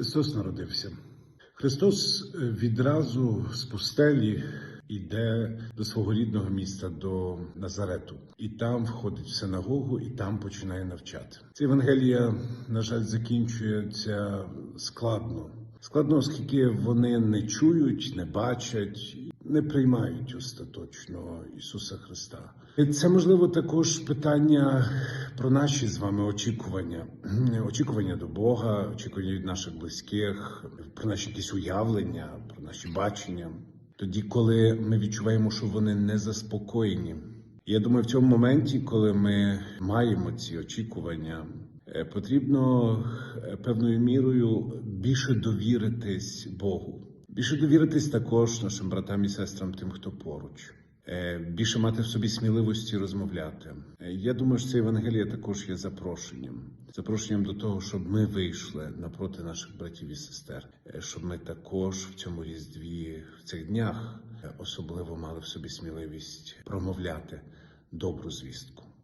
Христос народився. Христос е, відразу з пустелі йде до свого рідного міста, до Назарету, і там входить в синагогу, і там починає навчати. Ця Євангелія, на жаль, закінчується складно. Складно, оскільки вони не чують, не бачать, не приймають остаточно Ісуса Христа. Це можливо також питання про наші з вами очікування, очікування до Бога, очікування від наших близьких, про наші якісь уявлення, про наші бачення. Тоді, коли ми відчуваємо, що вони не заспокоєні. Я думаю, в цьому моменті, коли ми маємо ці очікування, е, потрібно е, певною мірою більше довіритись Богу, більше довіритись також нашим братам і сестрам, тим, хто поруч. Е, Більше мати в собі сміливості розмовляти. Е, Я думаю, що це Євангелія також є запрошенням, запрошенням до того, щоб ми вийшли напроти наших братів і сестер, е, щоб ми також в цьому різдві, в цих днях, особливо мали в собі сміливість промовляти добру звістку.